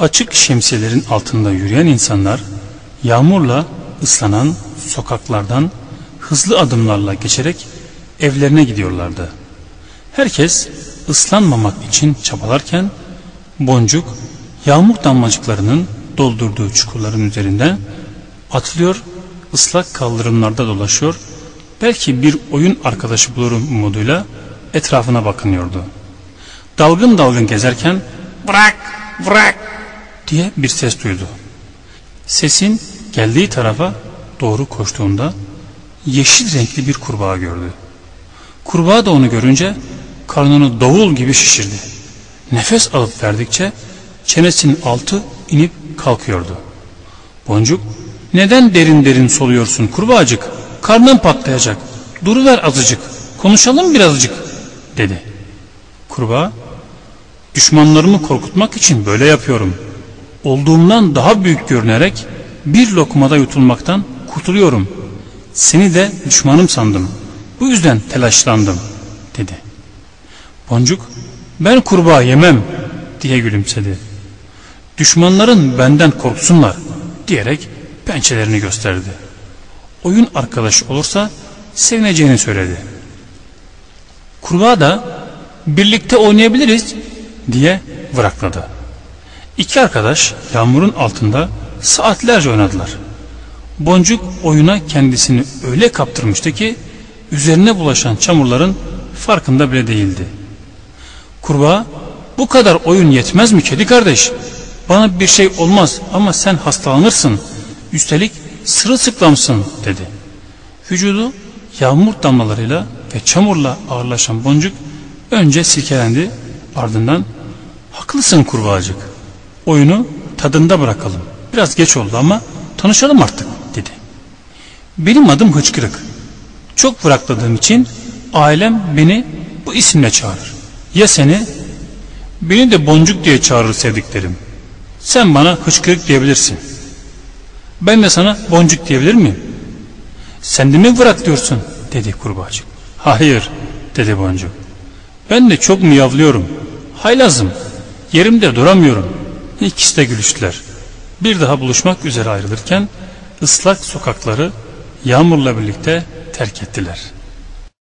Açık şemsiyelerin altında yürüyen insanlar yağmurla ıslanan sokaklardan hızlı adımlarla geçerek evlerine gidiyorlardı. Herkes ıslanmamak için çabalarken boncuk yağmur damlacıklarının doldurduğu çukurların üzerinden atlıyor, ıslak kaldırımlarda dolaşıyor, belki bir oyun arkadaşı bulurum umuduyla etrafına bakınıyordu. Dalgın dalgın gezerken bırak bırak diye bir ses duydu. Sesin geldiği tarafa doğru koştuğunda yeşil renkli bir kurbağa gördü. Kurbağa da onu görünce karnını davul gibi şişirdi. Nefes alıp verdikçe çenesinin altı inip kalkıyordu. Boncuk neden derin derin soluyorsun kurbağacık karnın patlayacak duruver azıcık konuşalım birazcık dedi. Kurbağa düşmanlarımı korkutmak için böyle yapıyorum. Olduğumdan daha büyük görünerek bir lokmada yutulmaktan kurtuluyorum. Seni de düşmanım sandım. Bu yüzden telaşlandım dedi. Boncuk ben kurbağa yemem diye gülümsedi. Düşmanların benden korksunlar diyerek pençelerini gösterdi. Oyun arkadaşı olursa sevineceğini söyledi. Kurbağa da birlikte oynayabiliriz diye vırakladı. İki arkadaş yağmurun altında saatlerce oynadılar. Boncuk oyuna kendisini öyle kaptırmıştı ki üzerine bulaşan çamurların farkında bile değildi. Kurbağa bu kadar oyun yetmez mi kedi kardeş? Bana bir şey olmaz ama sen hastalanırsın. Üstelik sırılsıklamsın dedi. Vücudu yağmur damlalarıyla ve çamurla ağırlaşan boncuk önce silkelendi ardından haklısın kurbağacık. Oyunu tadında bırakalım. Biraz geç oldu ama tanışalım artık dedi. Benim adım Hıçkırık. Çok bırakladığım için ailem beni bu isimle çağırır. Ya seni? Beni de boncuk diye çağırır sevdiklerim. Sen bana hıçkırık diyebilirsin. Ben de sana boncuk diyebilir miyim? Sen de mi bıraklıyorsun dedi kurbağacık. Hayır dedi boncuk. Ben de çok miyavlıyorum. Haylazım. Yerimde duramıyorum. İkisi de gülüştüler. Bir daha buluşmak üzere ayrılırken ıslak sokakları yağmurla birlikte terk ettiler.